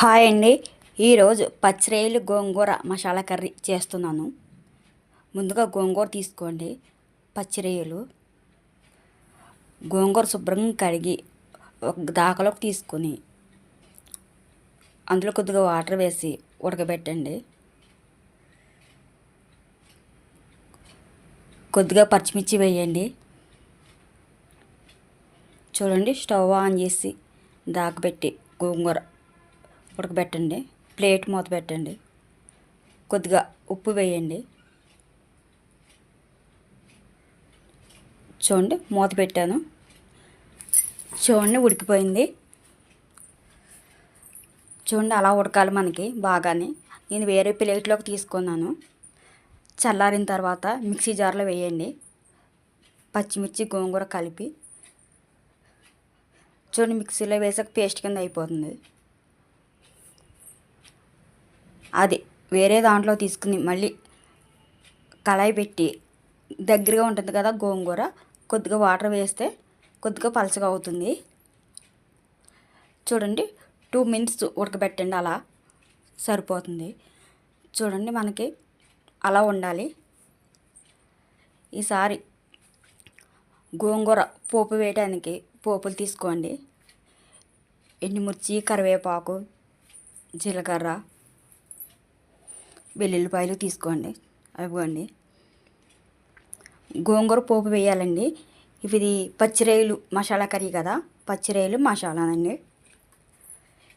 Hi అండి. ఈరోజు పచ్చిరేలు గోంగూర masala curry చేస్తున్నాను. ముందుగా గోంగూర తీసుకోండి. పచ్చిరేయలు గోంగూర శుభ్రంగా కడిగి ఒక దాకలోకి తీసుకొని అందులో కొద్దిగా వాటర్ వేసి ఉడకబెట్టండి. కొద్దిగా పచ్చిమిర్చి వేయండి. చూడండి స్టవ్ ఆన్ చేసి దాకబెట్టి గోంగూర ఉడకబెట్టండి ప్లేట్ మూత పెట్టండి కొద్దిగా ఉప్పు వేయండి. చూడండి మూత పెట్టాను. చూడండి ఉడికిపోయింది. చూడండి అలా ఉడకాలి మనకి బాగానే. నేను వేరే ప్లేట్లోకి తీసుకున్నాను. చల్లారిన తర్వాత మిక్సీ జార్లో వేయండి. పచ్చిమిర్చి గోంగూర కలిపి. చూడండి మిక్సీలో వేసాక పేస్ట్ కింద అయిపోతుంది. అది వేరే దాంట్లో తీసుకుని మళ్ళీ కళాయి పెట్టి దగ్గరగా ఉంటుంది కదా గోంగూర కొద్దిగా వాటర్ వేస్తే కొద్దిగా పలచగా అవుతుంది. చూడండి టూ మినిట్స్ ఉడకబెట్టండి అలా సరిపోతుంది. చూడండి మనకి అలా ఉండాలి. ఈసారి గోంగూర పోపు వేయడానికి పోపులు తీసుకోండి. ఎండుమిర్చి కరివేపాకు జీలకర్ర వెల్లుల్లిపాయలు తీసుకోండి అవ్వండి. గోంగూర పోపు వేయాలండి. ఇది పచ్చిరేయులు మసాలా కర్రీ కదా పచ్చిరేయులు మసాలానండి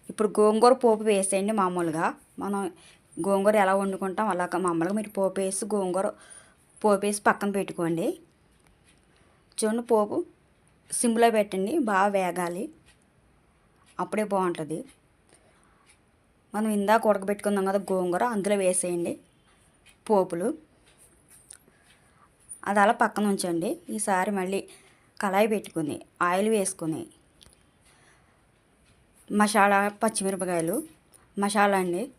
ఇప్పుడు గోంగూర పోపు వేసేయండి మామూలుగా. మనం గోంగూర ఎలా వండుకుంటాం అలాగ మామూలుగా మీరు పోపు వేసి గోంగూర పోపు వేసి పక్కన పెట్టుకోండి. చూడండి పోపు సిమ్లో పెట్టండి బాగా వేగాలి. అప్పుడే బాగుంటుంది. మనం ఇందాక ఉడకబెట్టుకుందాం కదా గోంగూర అందులో వేసేయండి. పోపులు. అది అలా పక్కన ఉంచండి. ఈసారి మళ్ళీ కళాయి పెట్టుకుని ఆయిల్ వేసుకుని మసాలా పచ్చిమిరపకాయలు మసాలా అండి.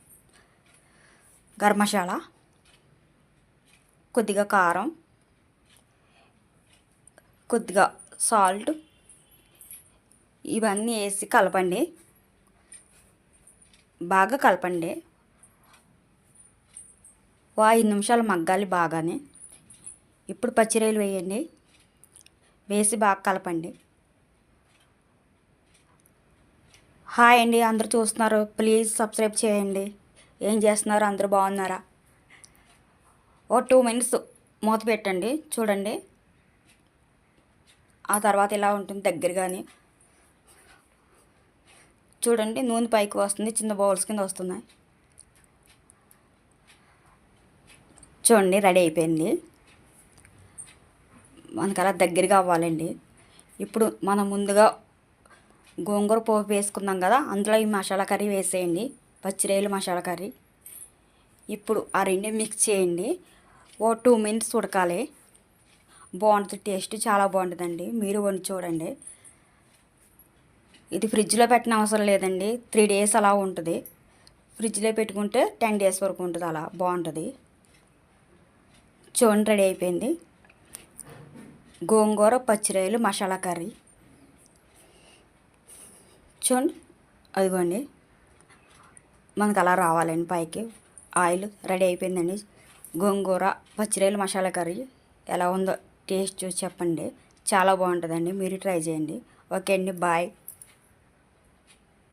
గరం మసాలా కొద్దిగా కారం కొద్దిగా సాల్ట్ ఇవన్నీ వేసి కలపండి. బాగా కలపండి. ఓ ఐదు నిమిషాలు మగ్గాలి బాగానే. ఇప్పుడు పచ్చిరాయలు వేయండి. వేసి బాగా కలపండి. హాయ్ అండి అందరూ చూస్తున్నారు. ప్లీజ్ సబ్స్క్రైబ్ చేయండి. ఏం చేస్తున్నారు? అందరూ బాగున్నారా? ఓ టూ మినిట్స్ మూత పెట్టండి. చూడండి. ఆ తర్వాత ఇలా ఉంటుంది దగ్గరగానే. చూడండి నూనె పైకి వస్తుంది చిన్న బౌల్స్ కింద వస్తున్నాయి. చూడండి రెడీ అయిపోయింది. మనకు అలా దగ్గరగా అవ్వాలండి. ఇప్పుడు మనం ముందుగా గోంగూర పోపు వేసుకున్నాం కదా అందులో ఈ మసాలా కర్రీ వేసేయండి. పచ్చిరేలు మసాలా కర్రీ. ఇప్పుడు ఆ రెండు మిక్స్ చేయండి. ఓ టూ మినిట్స్ ఉడకాలి. బాగుంటుంది టేస్ట్ చాలా బాగుంటుందండి. మీరు వండి చూడండి. ఇది ఫ్రిడ్జ్లో పెట్టిన అవసరం లేదండి. త్రీ డేస్ అలా ఉంటుంది. ఫ్రిడ్జ్లో పెట్టుకుంటే టెన్ డేస్ వరకు ఉంటుంది అలా. బాగుంటుంది. చూడండి రెడీ అయిపోయింది. గోంగూర పచ్చిరాయలు మసాలా కర్రీ. చూడండి అదిగోండి. మనకు అలా రావాలండి పైకి. ఆయిల్ రెడీ అయిపోయిందండి. గోంగూర పచ్చిరాయలు మసాలా కర్రీ ఎలా ఉందో టేస్ట్ చూసి చెప్పండి. చాలా బాగుంటుందండి. మీరు ట్రై చేయండి. ఓకే అండి బాయ్.